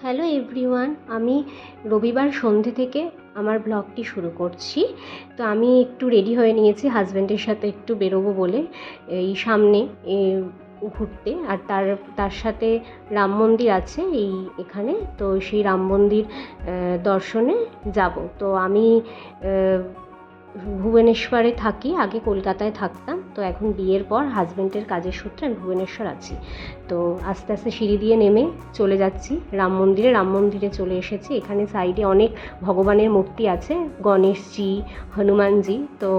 Hello everyone আমি রবিবার সন্ধে থেকে আমার ব্লগটি শুরু করছি। তো আমি একটু রেডি হয়ে নিয়েছি হাজব্যান্ডের সাথে একটু বেরোবো বলে। এই সামনে ঘুরতে, আর তার তার সাথে রাম মন্দির আছে এই এখানে। তো সেই রাম মন্দির দর্শনে যাব। তো আমি ভুবনেশ্বরে থাকি, আগে কলকাতায় থাকতাম। তো এখন বিয়ের পর হাজব্যান্ডের কাজের সূত্রে আমি ভুবনেশ্বর আছি। তো আস্তে আস্তে সিঁড়ি দিয়ে নেমে চলে যাচ্ছি। রাম মন্দিরে রাম মন্দিরে চলে এসেছি। এখানে সাইডে অনেক ভগবানের মূর্তি আছে, গণেশজি, হনুমানজি। তো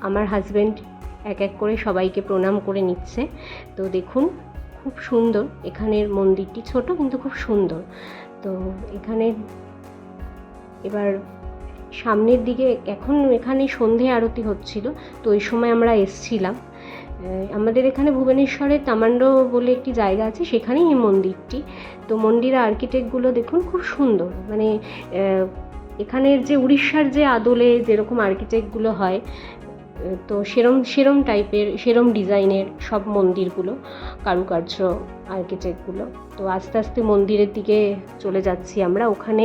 আমার হাজব্যান্ড এক এক করে সবাইকে প্রণাম করে নিচ্ছে। তো দেখুন, খুব সুন্দর। এখানের মন্দিরটি ছোট কিন্তু খুব সুন্দর। তো এখানে এবার সামনের দিকে এখন এখানে সন্ধে আরতি হচ্ছিল, তো ওই সময় আমরা এসছিলাম। আমাদের এখানে ভুবনেশ্বরের তামান্ড বলে একটি জায়গা আছে, সেখানেই এই মন্দিরটি। তো মন্দিরের আর্কিটেক্টগুলো দেখুন খুব সুন্দর মানে এখানের যে উড়িষ্যার যে আদলে যেরকম আর্কিটেক্টগুলো হয় তো সেরম সেরম টাইপের সেরম ডিজাইনের সব মন্দিরগুলো, কারুকার্য আর্কিটেক্টগুলো তো আস্তে আস্তে মন্দিরের দিকে চলে যাচ্ছি আমরা। ওখানে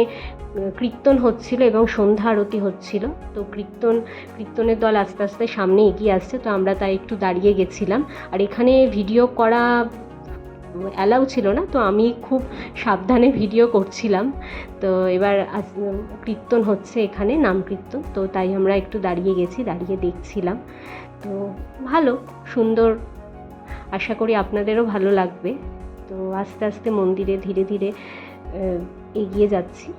কীর্তন হচ্ছিল এবং সন্ধ্যা আরতি হচ্ছিল। তো কীর্তন, কীর্তনের দল আস্তে আস্তে সামনে এগিয়ে আসছে। তো আমরা তাই একটু দাঁড়িয়ে গেছিলাম। আর এখানে ভিডিও করা অ্যালাউ ছিল না, তো আমি খুব সাবধানে ভিডিও করছিলাম। তো এবার কীর্তন হচ্ছে এখানে, নাম কীর্তন, তো তাই আমরা একটু দাঁড়িয়ে গেছি, দাঁড়িয়ে দেখছিলাম। তো ভালো, সুন্দর, আশা করি আপনাদেরও ভালো লাগবে। তো আস্তে আস্তে মন্দিরে ধীরে ধীরে এগিয়ে যাচ্ছি।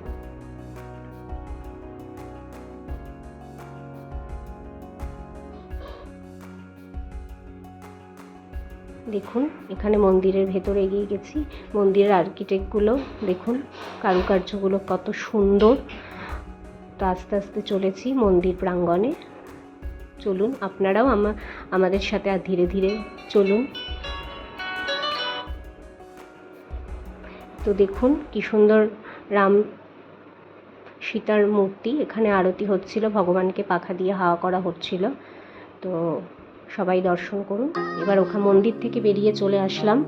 দেখুন, এখানে মন্দিরের ভেতরে এগিয়ে গেছি। মন্দিরের আর্কিটেক্টগুলো দেখুন, কারুকার্যগুলো কত সুন্দর। তো আস্তে আস্তে চলেছি মন্দির প্রাঙ্গণে। চলুন, আপনারাও আমা, আমাদের সাথে আর ধীরে ধীরে চলুন। তো দেখুন, কি সুন্দর রাম সীতার মূর্তি। এখানে আরতি হচ্ছিল, ভগবানকে পাখা দিয়ে হাওয়া করা হচ্ছিল। তো সবাই দর্শন করুন। এবার ওখানে মন্দির থেকে বেরিয়ে চলে আসলাম।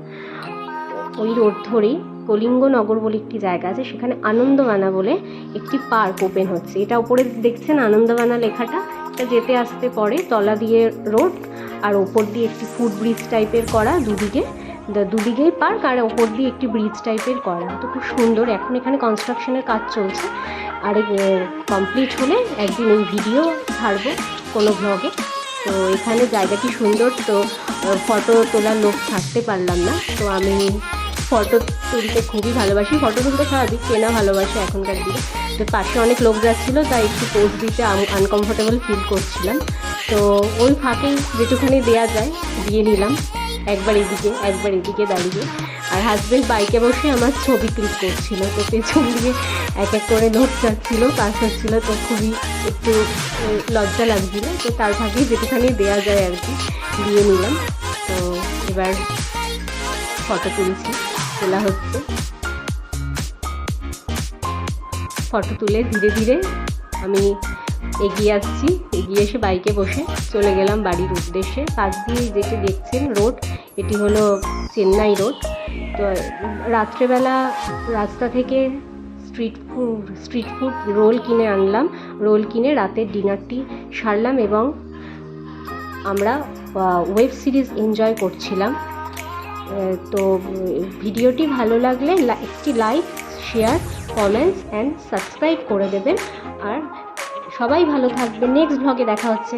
ওই রোড ধরেই কলিঙ্গনগর বলে একটি জায়গা আছে, সেখানে আনন্দবানা বলে একটি পার্ক ওপেন হচ্ছে। এটা উপরে দেখছেন আনন্দবানা লেখাটা? এটা যেতে আসতে পরে তলা দিয়ে রোড আর ওপর দিয়ে একটি ফুট ব্রিজ টাইপের করা দুদিকে। দুদিকেই পার্ক আর ওপর দিয়ে একটি ব্রিজ টাইপের করা। তো খুব সুন্দর। এখন এখানে কনস্ট্রাকশনের কাজ চলছে। আর কমপ্লিট হলে একদিন ওই ভিডিও ছাড়বো কোনো ব্লগে তো এখানে জায়গাটি সুন্দর, তো ফটো তোলার লোক থাকতে পারলাম না। তো আমি ফটো তুলতে খুবই ভালোবাসি। ফটো তুলতে স্বাভাবিক কেনা ভালোবাসি এখনকার দিনে। তো পাশে অনেক লোক যাচ্ছিল, তাই একটু পোজ দিতে আনকমফোর্টেবল ফিল করছিলাম। তো ওই ফাঁকে যেটুখানি দেয়া যায়, দিয়ে নিলাম। একবার এদিকে একবার এদিকে দাঁড়িয়ে। আর হাজব্যান্ড বাইকে বসে আমার ছবি ক্লিক করছিল। তো পেছন দিয়ে এক এক করে লোক যাচ্ছিল পাস হচ্ছিল তো খুবই একটু লজ্জা লাগছিল। তো তার ফাঁকে যেটুখানি দেওয়া যায় আর কি, দিয়ে নিলাম। তো এবার ফটো তুলছি, তোলা হচ্ছে। ফটো তুলে ধীরে ধীরে আমি এগিয়ে আসছি, এগিয়ে এসে বাইকে বসে চলে গেলাম বাড়ির উদ্দেশ্যে। পাশ দিয়ে যেটি দেখছেন রোড এটি হলো চেন্নাই রোড তো রাত্রেবেলা রাস্তা থেকে street food street food roll কিনে আনলাম। রোল কিনে রাতের ডিনারটি সারলাম এবং আমরা ওয়েব সিরিজ এনজয় করছিলাম। তো, ভিডিওটি ভালো লাগলে একটি like share comments and subscribe করে দেবেন। আর সবাই ভালো থাকবে নেক্সট ব্লগে দেখা হচ্ছে।